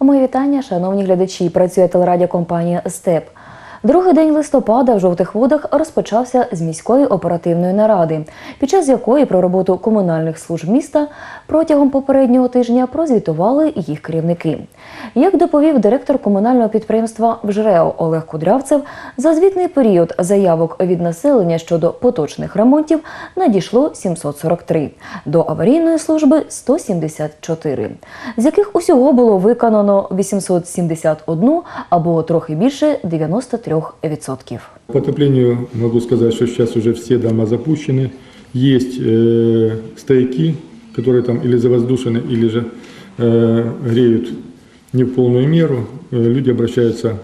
Мої вітання, шановні глядачі. Працює телерадіокомпанія Степ. Другий день листопада в жовтих водах розпочався з міської оперативної наради, під час якої про роботу комунальних служб міста протягом попереднього тижня прозвітували їх керівники. Як доповів директор комунального підприємства «Вжрео» Олег Кудрявцев, за звітний період заявок від населення щодо поточних ремонтів надійшло 743, до аварійної служби 174, з яких усього було виконано 871 або трохи більше 93%. По отоплению могу сказать, что сейчас уже все дома запущены. Есть э, стояки, которые там или завоздушены, или же э, греют не в полную меру. Э, люди обращаются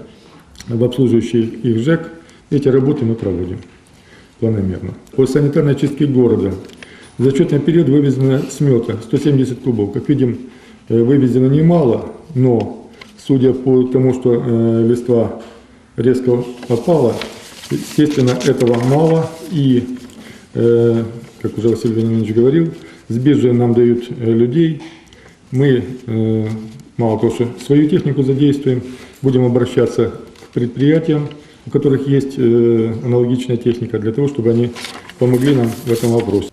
в обслуживающий их ЖЭК. Эти работы мы проводим планомерно. По санитарной очистке города за отчетный период вывезено смета 170 кубов. Как видим, э, вывезено немало, но судя по тому, что э, листва резко попала, естественно, этого мало. И, э, как уже Василий Владимирович говорил, с биржи нам дают э, людей. Мы, э, мало того, что свою технику задействуем, будем обращаться к предприятиям, у которых есть э, аналогичная техника, для того, чтобы они помогли нам в этом вопросе.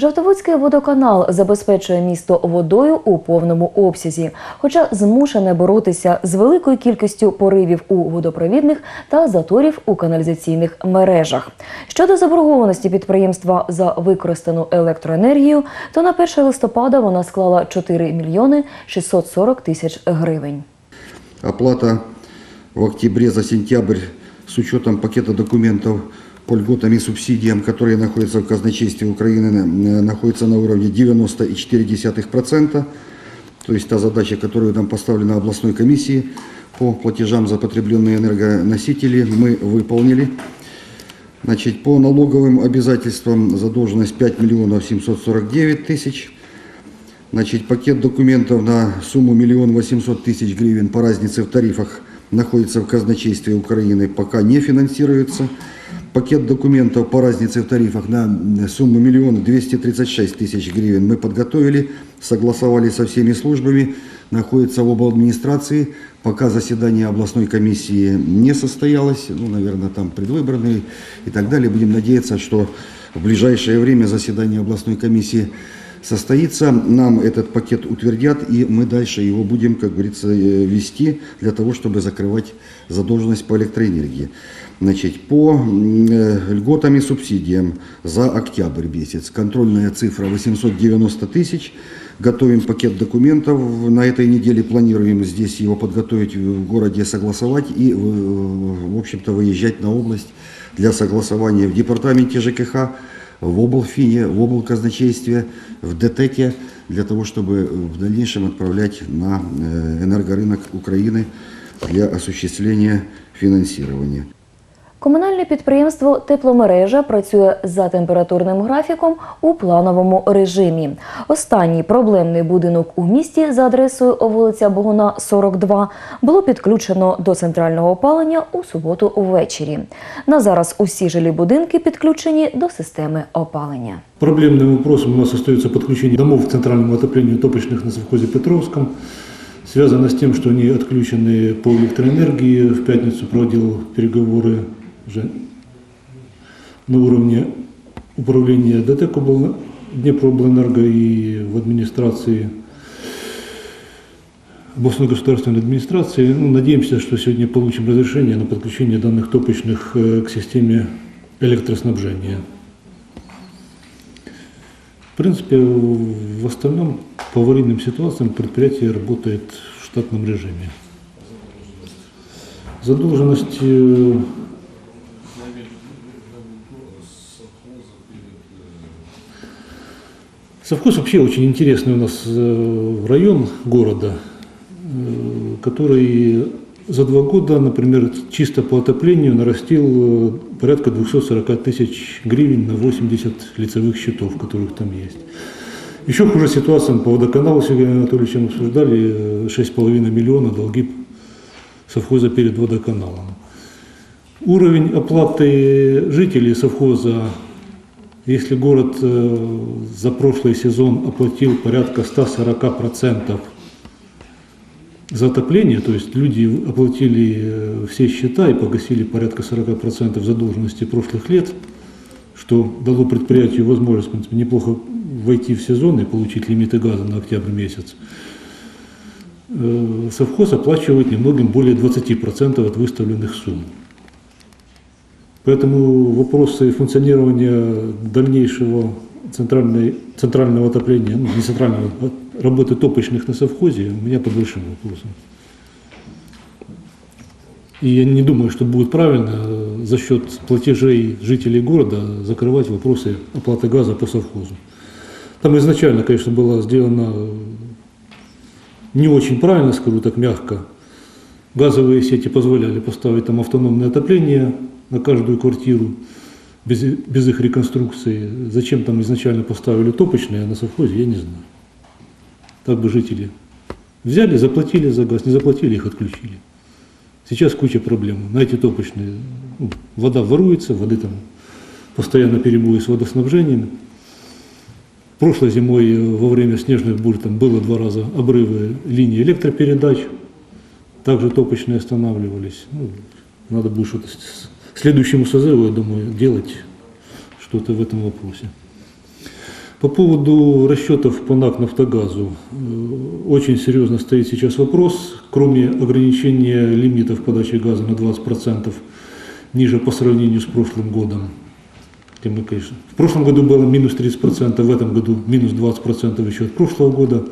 Жовтоводський водоканал забезпечує місто водою у повному обсязі, хоча змушене боротися з великою кількістю поривів у водопровідних та заторів у каналізаційних мережах. Щодо заборгованості підприємства за використану електроенергію, то на 1 листопада вона склала 4 мільйони 640 тисяч гривень. Оплата в октябре за сентябрь с учетом пакета документов по льготам и субсидиям, которые находятся в казначействе Украины, э, находится на уровне 90,4%. То есть та задача, которую нам поставлена областной комиссии по платежам за потребленные энергоносители, мы выполнили. Значит, по налоговым обязательствам задолженность 5 миллионов 749 тысяч. Значит, пакет документов на сумму миллион восемьсот тысяч гривен по разнице в тарифах находится в казначействе Украины, пока не финансируется. Пакет документов по разнице в тарифах на сумму миллион двести тридцать шесть тысяч гривен мы подготовили, согласовали со всеми службами, находится в обладминистрации. Пока заседание областной комиссии не состоялось, ну, наверное, там предвыборные и так далее. Будем надеяться, что в ближайшее время заседание областной комиссии состоится, нам этот пакет утвердят, и мы дальше его будем, как говорится, э, вести для того, чтобы закрывать задолженность по электроэнергии. Значит, по э, льготам и субсидиям за октябрь месяц контрольная цифра 890 тысяч. Готовим пакет документов. На этой неделе планируем здесь его подготовить в городе, согласовать и, э, в общем-то, выезжать на область для согласования в департаменте ЖКХ, в облфине, в облказначействе, в ДТЭКе, для того, чтобы в дальнейшем отправлять на э, энергорынок Украины для осуществления финансирования. Комунальне підприємство Тепломережа працює за температурним графіком у плановому режимі. Останній проблемний будинок у місті за адресою вулиця Богуна, 42 було підключено до центрального опалення у суботу ввечері. На зараз усі жилі будинки підключені до системи опалення. Проблемным вопросом у нас остается подключение домов к центральному отоплению топочных на совхозе Петровском. Связано с тем, что они отключены по электроэнергии. В пятницу проводил переговоры Уже на уровне управления ДТЭК обл- Днепроблэнерго и в администрации областной государственной администрации. Ну, надеемся, что сегодня получим разрешение на подключение данных топочных э, к системе электроснабжения. В принципе, в остальном по аварийным ситуациям предприятие работает в штатном режиме. Задолженность Совхоз вообще очень интересный у нас э, район города, э, который за два года, например, чисто по отоплению нарастил э, порядка 240 тысяч гривен на 80 лицевых счетов, которых там есть. Еще хуже ситуация по водоканалу, Сергеем Анатольевичем обсуждали, э, 6,5 миллиона долги совхоза перед водоканалом. Уровень оплаты жителей совхоза, если город э, за прошлый сезон оплатил порядка 140% за отопление, то есть люди оплатили э, все счета и погасили порядка 40% задолженности прошлых лет, что дало предприятию возможность в принципе, неплохо войти в сезон и получить лимиты газа на октябрь месяц. Э, Совхоз оплачивает немногим более 20% от выставленных сумм. Поэтому вопросы функционирования дальнейшего центральной, центрального отопления, ну, не центрального, а работы топочных на совхозе у меня под большим вопросом. И я не думаю, что будет правильно э, за счет платежей жителей города закрывать вопросы оплаты газа по совхозу. Там изначально, конечно, было сделано э, не очень правильно, скажу так мягко. Газовые сети позволяли поставить там автономное отопление на каждую квартиру без, без их реконструкции. Зачем там изначально поставили топочные, на совхозе, я не знаю. Так бы жители взяли, заплатили за газ, не заплатили, их отключили. Сейчас куча проблем. На эти топочные ну, вода воруется, воды там постоянно перебои с водоснабжением. Прошлой зимой во время снежных бурь там было два раза обрывы линии электропередач, также топочные останавливались. Ну, надо будет что-то следующему созыву, я думаю, делать что-то в этом вопросе. По поводу расчетов по НАК «Нафтогазу» э, очень серьезно стоит сейчас вопрос, кроме ограничения лимитов подачи газа на 20% ниже по сравнению с прошлым годом. где мы, конечно, в прошлом году было минус 30%, в этом году минус 20% еще от прошлого года.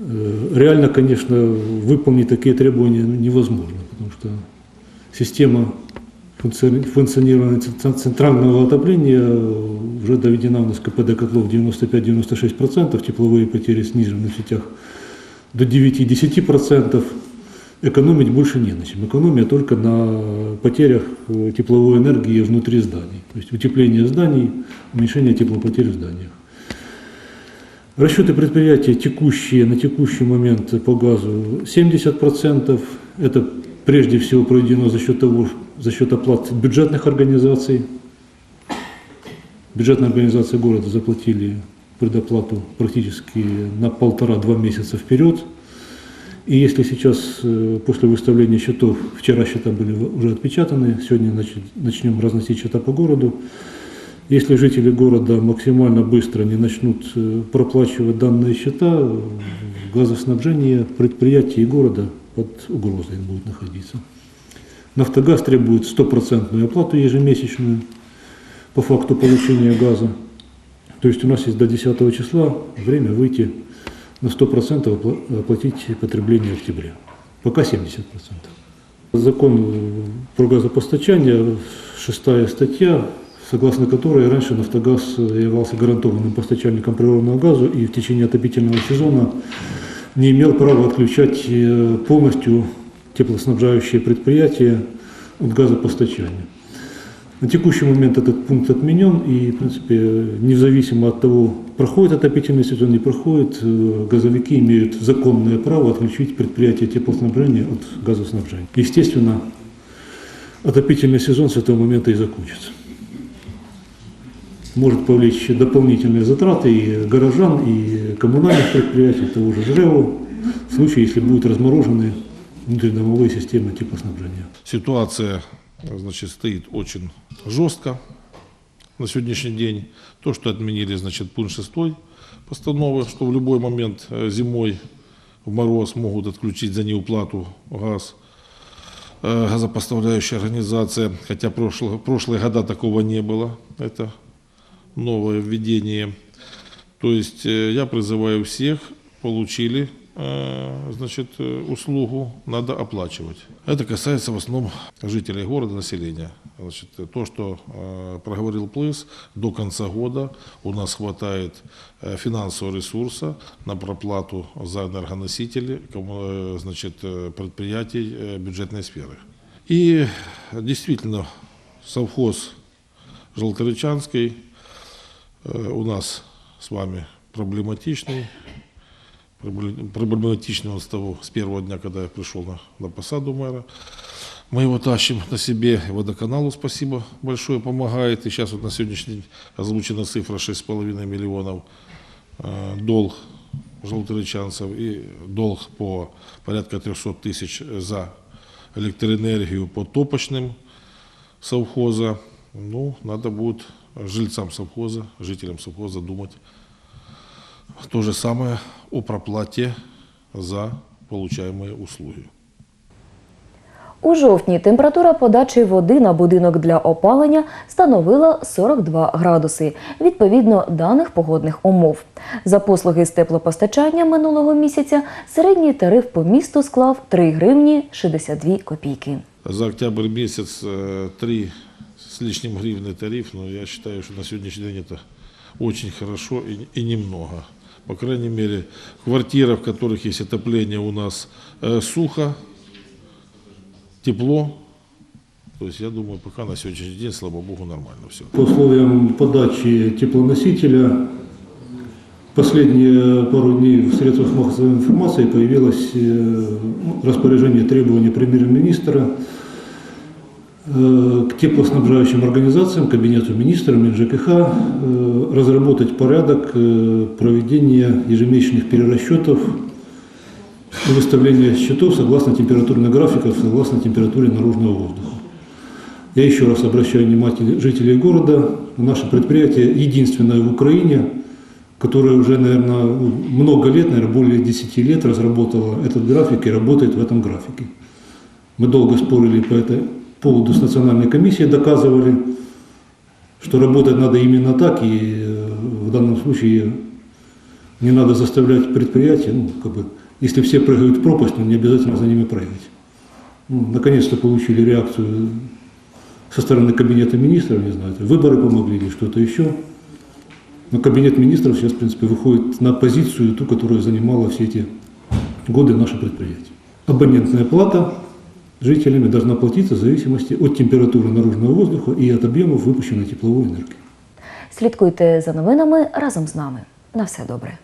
Э, Реально, конечно, выполнить такие требования невозможно, потому что система функциони- функционирования цен- центрального отопления э, уже доведена у нас КПД котлов 95-96%, тепловые потери снижены в сетях до 9-10%. Экономить больше не на чем. Экономия только на потерях э, тепловой энергии внутри зданий. То есть утепление зданий, уменьшение теплопотерь в зданиях. Расчеты предприятия текущие на текущий момент по газу 70%. Это прежде всего проведено за счет того, за счет оплат бюджетных организаций. Бюджетные организации города заплатили предоплату практически на полтора-два месяца вперед. И если сейчас, э, после выставления счетов, вчера счета были уже отпечатаны, сегодня нач- начнем разносить счета по городу, если жители города максимально быстро не начнут э, проплачивать данные счета, э, газоснабжение предприятий города под угрозой будет находиться. Нафтогаз требует стопроцентную оплату ежемесячную по факту получения газа. То есть у нас есть до 10 числа время выйти на 100% опла- оплатить потребление октября. Пока 70%. Закон про газопостачание, шестая статья, согласно которой раньше «Нафтогаз» являлся гарантованным постачальником природного газа и в течение отопительного сезона не имел права отключать э, полностью теплоснабжающие предприятия от газопостачания. На текущий момент этот пункт отменен, и, в принципе, независимо от того, проходит отопительный сезон, не проходит, э, газовики имеют законное право отключить предприятие теплоснабжения от газоснабжения. Естественно, отопительный сезон с этого момента и закончится. Может повлечь дополнительные затраты и горожан, и коммунальных предприятий, того же ЖРЭО, в случае, если будут разморожены внутридомовые системы теплоснабжения. Ситуация значит, стоит очень жестко на сегодняшний день. То, что отменили значит, пункт 6 постановы, что в любой момент э, зимой в мороз могут отключить за неуплату газ э, газопоставляющая организация, хотя прошло- прошлые года такого не было. Это новое введение. То есть э, я призываю всех, получили значит, э, услугу, надо оплачивать. Это касается в основном жителей города, населения. Значит, э, то, что э, проговорил Плыс, до конца года у нас хватает э, финансового ресурса на проплату за энергоносители э, значит, э, предприятий э, бюджетной сферы. И действительно, совхоз Желторычанский э, у нас с вами проблематичный. Пробле- Проблематичный он с того, с первого дня, когда я пришел на, на посаду мэра. Мы его тащим на себе, водоканалу спасибо большое, помогает. И сейчас вот на сегодняшний день озвучена цифра 6,5 миллионов э, долг желторечанцев и долг по порядка 300 тысяч за электроэнергию по топочным совхоза. Ну, надо будет жильцам совхоза, жителям совхоза думать то же самое о проплате за получаемые услуги. У жовтні температура подачі води на будинок для опалення становила 42 градуси, відповідно даних погодних умов. За послуги з теплопостачання минулого місяця середній тариф по місту склав 3 гривні 62 копійки. За октябрь месяц э, 3 с лишним гривны тариф, но я считаю, что на сегодняшний день это очень хорошо и, и немного. По крайней мере, квартира, в которых есть отопление, у нас э, сухо, тепло. То есть я думаю, пока на сегодняшний день, слава богу, нормально все. По условиям подачи теплоносителя последние пару дней в средствах массовой информации появилось э, распоряжение требования премьер-министра к теплоснабжающим организациям, кабинету министра, МинЖКХ, э, разработать порядок э, проведения ежемесячных перерасчетов и выставления счетов согласно температурных графиков, согласно температуре наружного воздуха. Я еще раз обращаю внимание жителей города. Наше предприятие единственное в Украине, которое уже, наверное, ну, много лет, наверное, более 10 лет разработало этот график и работает в этом графике. Мы долго спорили по этому поводу с национальной комиссией, доказывали, что работать надо именно так, и э, в данном случае не надо заставлять предприятие, ну, как бы, если все прыгают в пропасть, ну, не обязательно за ними прыгать. Ну, наконец-то получили реакцию со стороны кабинета министров, не знаю, выборы помогли или что-то еще. Но кабинет министров сейчас, в принципе, выходит на позицию, ту, которую занимала все эти годы наше предприятие. Абонентная плата жителями должна платиться в зависимости от температуры наружного воздуха и от объемов выпущенной тепловой энергии. Слідкуйте за новинами разом з нами. На все добре.